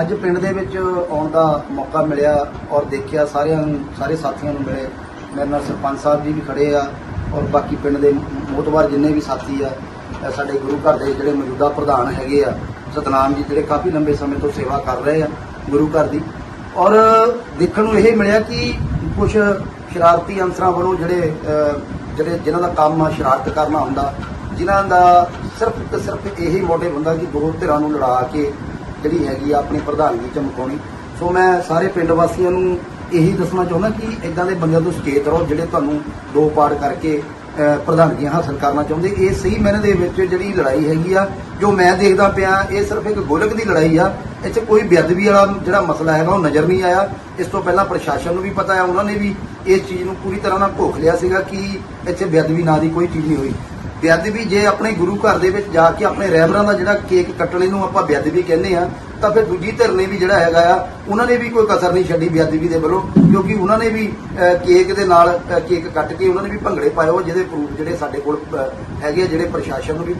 ਅੱਜ ਪਿੰਡ ਦੇ ਵਿੱਚ ਆਉਣ ਦਾ ਮੌਕਾ ਮਿਲਿਆ ਔਰ ਦੇਖਿਆ ਸਾਰਿਆਂ ਨੂੰ, ਸਾਰੇ ਸਾਥੀਆਂ ਨੂੰ ਮਿਲੇ। ਮੇਰੇ ਨਾਲ ਸਰਪੰਚ ਸਾਹਿਬ ਜੀ ਵੀ ਖੜੇ ਆ ਔਰ ਬਾਕੀ ਪਿੰਡ ਦੇ ਮੋਤਵਾਰ ਜਿੰਨੇ ਵੀ ਸਾਥੀ ਆ ਸਾਡੇ ਗੁਰੂ ਘਰ ਦੇ ਜਿਹੜੇ ਮੌਜੂਦਾ ਪ੍ਰਧਾਨ ਹੈਗੇ ਆ, ਸਤਨਾਮ ਜੀ ਜਿਹੜੇ ਕਾਫੀ ਲੰਬੇ ਸਮੇਂ ਤੋਂ ਸੇਵਾ ਕਰ ਰਹੇ ਆ ਗੁਰੂ ਘਰ ਦੀ। ਔਰ ਦੇਖਣ ਨੂੰ ਇਹ ਮਿਲਿਆ ਕਿ ਕੁਝ ਸ਼ਰਾਰਤੀ ਅੰਸਰਾਂ ਵੱਲੋਂ ਜਿਹੜੇ ਜਿਹੜੇ ਜਿਨ੍ਹਾਂ ਦਾ ਕੰਮ ਆ, ਸ਼ਰਾਰਤ ਕਰਨਾ ਹੁੰਦਾ, ਜਿਨ੍ਹਾਂ ਦਾ ਸਿਰਫ ਤੇ ਸਿਰਫ ਇਹੀ ਮੋਟਿਵ ਹੁੰਦਾ ਕਿ ਦੋ ਧਿਰਾਂ ਨੂੰ ਲੜਾ ਕੇ ਜਿਹੜੀ ਹੈਗੀ ਆ ਆਪਣੀ ਪ੍ਰਧਾਨਗੀ ਚਮਕਾਉਣੀ ਸੋ ਮੈਂ ਸਾਰੇ ਪਿੰਡ ਵਾਸੀਆਂ ਨੂੰ ਇਹੀ ਦੱਸਣਾ ਚਾਹੁੰਦਾ ਕਿ ਇਦਾਂ ਦੇ ਬੰਦਿਆਂ ਤੋਂ ਸੁਚੇਤ ਰਹੋ, ਜਿਹੜੇ ਤੁਹਾਨੂੰ ਦੋ ਪਾੜ ਕਰਕੇ ਪ੍ਰਧਾਨਗੀਆਂ ਹਾਸਲ ਕਰਨਾ ਚਾਹੁੰਦੇ। ਇਹ ਸਹੀ ਮੈਨੇ ਦੇ ਵਿੱਚ ਜਿਹੜੀ ਲੜਾਈ ਹੈਗੀ ਆ, ਜੋ ਮੈਂ ਦੇਖਦਾ ਪਿਆ, ਇਹ ਸਿਰਫ ਇੱਕ ਗੋਲਕ ਦੀ ਲੜਾਈ ਆ। ਇਹ 'ਚ ਕੋਈ ਬੇਅਦਬੀ ਵਾਲਾ ਜਿਹੜਾ ਮਸਲਾ ਹੈਗਾ, ਉਹ ਨਜ਼ਰ ਨਹੀਂ ਆਇਆ। ਇਸ ਤੋਂ ਪਹਿਲਾਂ ਪ੍ਰਸ਼ਾਸਨ ਨੂੰ ਵੀ ਪਤਾ ਹੈ ਉਹਨਾਂ ਨੇ ਵੀ ਇਸ ਚੀਜ਼ ਨੂੰ ਪੂਰੀ ਤਰ੍ਹਾਂ ਨਾਲ ਭੋਖ ਲਿਆ ਸੀਗਾ ਕਿ ਇੱਥੇ ਬੇਅਦਬੀ ਨਾਂ ਦੀ ਕੋਈ ਚੀਜ਼ ਨਹੀਂ ਹੋਈ। ਬੇਅਦਬੀ ਜੇ ਆਪਣੇ ਗੁਰੂ ਘਰ ਦੇ ਵਿੱਚ ਜਾ ਕੇ ਆਪਣੇ ਰਹਿਬਰਾਂ ਦਾ ਜਿਹੜਾ ਕੇਕ ਕੱਟਣੇ ਨੂੰ ਆਪਾਂ ਬੇਅਦਬੀ ਕਹਿੰਦੇ ਆ ਤਾਂ ਫਿਰ ਦੂਜੀ ਧਿਰ ਨੇ ਵੀ ਜਿਹੜਾ ਹੈਗਾ ਆ ਉਹਨਾਂ ਨੇ ਵੀ ਕੋਈ ਕਸਰ ਨਹੀਂ ਛੱਡੀ ਬੇਅਦਬੀ ਦੇ ਵੱਲੋਂ ਕਿਉਂਕਿ ਉਹਨਾਂ ਨੇ ਵੀ ਕੇਕ ਦੇ ਨਾਲ ਕੇਕ ਕੱਟ ਕੇ ਉਹਨਾਂ ਨੇ ਵੀ ਭੰਗੜੇ ਪਾਏ ਉਹ ਜਿਹਦੇ ਪ੍ਰੂਫ ਜਿਹੜੇ ਸਾਡੇ ਕੋਲ ਹੈਗੇ ਆ, ਜਿਹੜੇ ਪ੍ਰਸ਼ਾਸਨ ਨੂੰ ਵੀ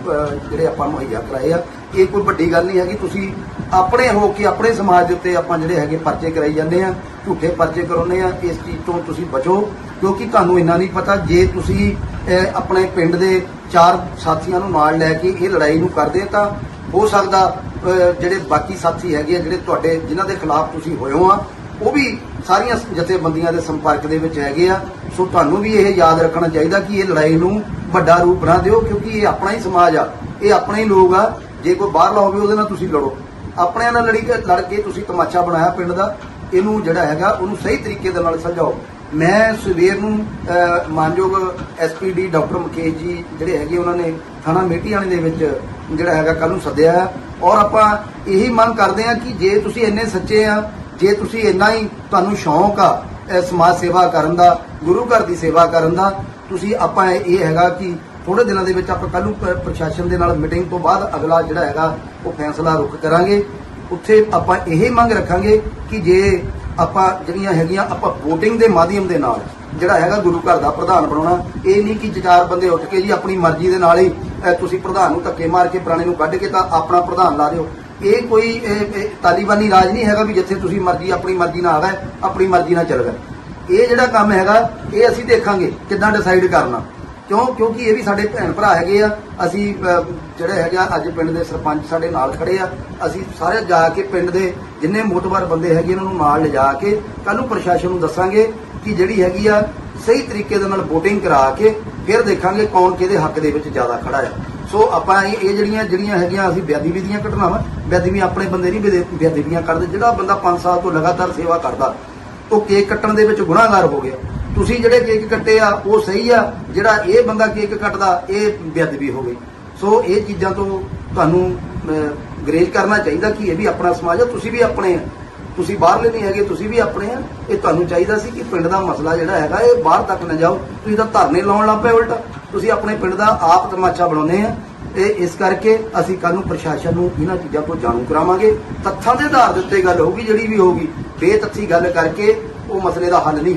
ਜਿਹੜੇ ਆਪਾਂ ਮੁਹੱਈਆ ਕਰਾਏ ਆ। ਇਹ ਕੋਈ ਵੱਡੀ ਗੱਲ ਨਹੀਂ ਹੈਗੀ ਤੁਸੀਂ ਆਪਣੇ ਹੋ ਕੇ ਆਪਣੇ ਸਮਾਜ ਦੇ ਉੱਤੇ ਆਪਾਂ ਜਿਹੜੇ ਹੈਗੇ ਪਰਚੇ ਕਰਾਈ ਜਾਂਦੇ ਆ, ਝੂਠੇ ਪਰਚੇ ਕਰਾਉਂਦੇ ਆ, ਇਸ ਚੀਜ਼ ਤੋਂ ਤੁਸੀਂ ਬਚੋ, ਕਿਉਂਕਿ ਤੁਹਾਨੂੰ ਇੰਨਾ ਨਹੀਂ ਪਤਾ, ਜੇ ਤੁਸੀਂ ਆਪਣੇ ਪਿੰਡ ਦੇ ਚਾਰ ਸਾਥੀਆਂ ਨੂੰ ਨਾਲ ਲੈ ਕੇ ਇਹ ਲੜਾਈ ਨੂੰ ਕਰਦੇ ਤਾਂ ਹੋ ਸਕਦਾ ਜਿਹੜੇ ਬਾਕੀ ਸਾਥੀ ਹੈਗੇ ਆ, ਜਿਹੜੇ ਤੁਹਾਡੇ, ਜਿਨ੍ਹਾਂ ਦੇ ਖਿਲਾਫ ਤੁਸੀਂ ਹੋਏ ਹੋ ਆ, ਉਹ ਵੀ ਸਾਰੀਆਂ ਜਥੇਬੰਦੀਆਂ ਦੇ ਸੰਪਰਕ ਦੇ ਵਿੱਚ ਹੈਗੇ ਆ। ਸੋ ਤੁਹਾਨੂੰ ਵੀ ਇਹ ਯਾਦ ਰੱਖਣਾ ਚਾਹੀਦਾ ਕਿ ਇਹ ਲੜਾਈ ਨੂੰ ਵੱਡਾ ਰੂਪ ਨਾ ਦਿਓ, ਕਿਉਂਕਿ ਇਹ ਆਪਣਾ ਹੀ ਸਮਾਜ ਆ, ਇਹ ਆਪਣੇ ਹੀ ਲੋਕ ਆ। ਜੇ ਕੋਈ ਬਾਹਰਲਾ ਹੋਵੇ ਉਹਦੇ ਨਾਲ ਤੁਸੀਂ ਲੜੋ। ਆਪਣਿਆਂ ਨਾਲ ਲੜੀ ਕੇ ਲੜ ਕੇ ਤੁਸੀਂ ਤਮਾਸ਼ਾ ਬਣਾਇਆ ਪਿੰਡ ਦਾ ਇਹਨੂੰ ਜਿਹੜਾ ਹੈਗਾ ਉਹਨੂੰ ਸਹੀ ਤਰੀਕੇ ਦੇ ਨਾਲ ਸਮਝਾਓ। ਮੈਂ ਸਵੇਰ ਨੂੰ ਅਹ, ਮਾਨਯੋਗ ਐਸਪੀਡੀ ਡਾਕਟਰ ਮੁਕੇਸ਼ ਜੀ ਜਿਹੜੇ ਹੈਗੇ ਉਹਨਾਂ ਨੇ ਥਾਣਾ ਮੇਟੀਆਣੇ ਦੇ ਵਿੱਚ ਜਿਹੜਾ ਹੈਗਾ ਕੱਲ ਨੂੰ ਸੱਦਿਆ ਹੈ। ਔਰ ਆਪਾਂ ਇਹੀ ਮੰਗ ਕਰਦੇ ਆ ਕਿ ਜੇ ਤੁਸੀਂ ਇੰਨੇ ਸੱਚੇ ਆ ਜੇ ਤੁਸੀਂ ਇੰਨਾ ਹੀ ਤੁਹਾਨੂੰ ਸ਼ੌਂਕ ਆ ਸਮਾਜ ਸੇਵਾ ਕਰਨ ਦਾ ਗੁਰੂ ਘਰ ਦੀ ਸੇਵਾ ਕਰਨ ਦਾ ਤੁਸੀਂ ਆਪਾਂ ਇਹ ਹੈਗਾ ਕਿ ਥੋੜੇ ਦਿਨਾਂ ਦੇ ਵਿੱਚ ਆਪਾਂ ਕੱਲ ਨੂੰ ਪ੍ਰਸ਼ਾਸਨ ਦੇ ਨਾਲ ਮੀਟਿੰਗ ਤੋਂ ਬਾਅਦ ਅਗਲਾ ਜਿਹੜਾ ਹੈਗਾ, ਉਹ ਫੈਸਲਾ ਰੁਕ ਕਰਾਂਗੇ। ਉੱਥੇ ਆਪਾਂ ਇਹ ਮੰਗ ਰੱਖਾਂਗੇ ਕਿ ਜੇ ਆਪਾਂ ਜਿਹੜੀਆਂ ਹੈਗੀਆਂ, ਆਪਾਂ VOTING ਦੇ ਮਾਧਿਅਮ ਦੇ ਨਾਲ ਜਿਹੜਾ ਹੈਗਾ ਗੁਰੂ ਘਰ ਦਾ ਪ੍ਰਧਾਨ ਬਣਾਉਣਾ, ਇਹ ਨਹੀਂ ਕਿ ਚਾਰ ਬੰਦੇ ਉੱਠ ਕੇ ਜੀ ਆਪਣੀ ਮਰਜ਼ੀ ਦੇ ਨਾਲ ਹੀ ਤੁਸੀਂ ਪ੍ਰਧਾਨ ਨੂੰ ਧੱਕੇ ਮਾਰ ਕੇ ਪੁਰਾਣੇ ਨੂੰ ਕੱਢ ਕੇ ਤਾਂ ਆਪਣਾ ਪ੍ਰਧਾਨ ਲਾ ਦਿਓ। ਇਹ ਕੋਈ, ਇਹ- ਤਾਲੀਬਾਨੀ ਰਾਜ ਨਹੀਂ ਹੈਗਾ ਵੀ ਜਿੱਥੇ ਤੁਸੀਂ ਮਰਜ਼ੀ, ਆਪਣੀ ਮਰਜ਼ੀ ਨਾਲ ਆਵੇ, ਆਪਣੀ ਮਰਜ਼ੀ ਨਾਲ ਚੱਲ ਇਹ ਜਿਹੜਾ ਕੰਮ ਹੈਗਾ, ਇਹ ਅਸੀਂ ਦੇਖਾਂਗੇ ਕਿੱਦਾਂ ਡਿਸਾਈਡ ਕਰਨਾ। ਕਿਉਂ ਕਿਉਂਕਿ ਇਹ ਵੀ ਸਾਡੇ ਭੈਣ ਭਰਾ ਹੈਗੇ ਆ, ਅਸੀਂ ਜਿਹੜੇ ਹੈਗੇ ਆ, ਅੱਜ ਪਿੰਡ ਦੇ ਸਰਪੰਚ ਸਾਡੇ ਨਾਲ ਖੜੇ ਆ। ਅਸੀਂ ਸਾਰੇ ਜਾ ਕੇ ਪਿੰਡ ਦੇ ਜਿੰਨੇ ਮੋਤਬਰ ਬੰਦੇ ਹੈਗੇ, ਇਹਨਾਂ ਨੂੰ ਨਾਲ ਲਿਜਾ ਕੇ ਕੱਲ ਨੂੰ ਪ੍ਰਸ਼ਾਸਨ ਨੂੰ ਦੱਸਾਂਗੇ ਕਿ ਜਿਹੜੀ ਹੈਗੀ ਆ, ਸਹੀ ਤਰੀਕੇ ਦੇ ਨਾਲ VOTING ਕਰਾ ਕੇ ਫਿਰ ਦੇਖਾਂਗੇ ਕੌਣ ਕਿਹਦੇ ਹੱਕ ਦੇ ਵਿੱਚ ਜ਼ਿਆਦਾ ਖੜਾ ਆ। ਸੋ ਆਪਾਂ ਇਹ ਇਹ ਜਿਹੜੀਆਂ ਜਿਹੜੀਆਂ ਹੈਗੀਆਂ ਅਸੀਂ ਬੇਅਦਬੀ ਦੀਆਂ ਘਟਨਾਵਾਂ ਬੇਅਦਬੀ ਆਪਣੇ ਬੰਦੇ ਨਹੀਂ ਬੇਅਦ- ਬੇਅਦਬੀਆਂ ਕਰਦੇ, ਜਿਹੜਾ ਬੰਦਾ 5 ਸਾਲ ਤੋਂ ਲਗਾਤਾਰ ਸੇਵਾ ਕਰਦਾ, ਉਹ ਕੇਕ ਕੱਟਣ ਦੇ ਵਿੱਚ ਗੁਨਾਹਗਾਰ ਹੋ ਗਿਆ। ਤੁਸੀਂ ਜਿਹੜੇ ਕੇਕ ਕੱਟੇ ਆ ਉਹ ਸਹੀ ਆ ਜਿਹੜਾ ਇਹ ਬੰਦਾ ਕੇਕ ਕੱਟਦਾ ਇਹ ਬੇਅਦਬੀ ਹੋ ਗਈ। ਸੋ ਇਹ ਚੀਜ਼ਾਂ ਤੋਂ ਤੁਹਾਨੂੰ ਅਹ, ਗਰੇਜ ਕਰਨਾ ਚਾਹੀਦਾ ਕਿ ਇਹ ਵੀ ਆਪਣਾ ਸਮਾਜ ਆ ਤੁਸੀਂ ਵੀ ਆਪਣੇ ਆ। ਤੁਸੀਂ ਬਾਹਰਲੇ ਨਹੀਂ ਹੈਗੇ ਤੁਸੀਂ ਵੀ ਆਪਣੇ ਆ। ਇਹ ਤੁਹਾਨੂੰ ਚਾਹੀਦਾ ਸੀ ਕਿ ਪਿੰਡ ਦਾ ਮਸਲਾ ਜਿਹੜਾ ਹੈਗਾ ਇਹ ਬਾਹਰ ਤੱਕ ਨਾ ਜਾਓ। ਤੁਸੀਂ ਤਾਂ ਧਰਨੇ ਲਾਉਣ ਲੱਗ ਪਏ ਉਲਟਾ। ਤੁਸੀਂ ਆਪਣੇ ਪਿੰਡ ਦਾ ਆਪ ਤਮਾਸ਼ਾ ਬਣਾਉਂਦੇ ਆ। ਤੇ ਇਸ ਕਰਕੇ ਅਸੀਂ ਕੱਲ ਨੂੰ ਪ੍ਰਸ਼ਾਸਨ ਨੂੰ ਇਹਨਾਂ ਚੀਜ਼ਾਂ ਤੋਂ ਜਾਣੂ ਕਰਾਵਾਂਗੇ। ਤੱਥਾਂ ਦੇ ਆਧਾਰ ਦੇ ਉੱਤੇ ਗੱਲ ਹੋਊਗੀ ਜਿਹੜੀ ਵੀ ਹੋਊਗੀ। ਬੇਤੱਥੀ ਗੱਲ ਕਰਕੇ ਉਹ ਮਸਲੇ ਦਾ ਹੱਲ ਨਹੀਂ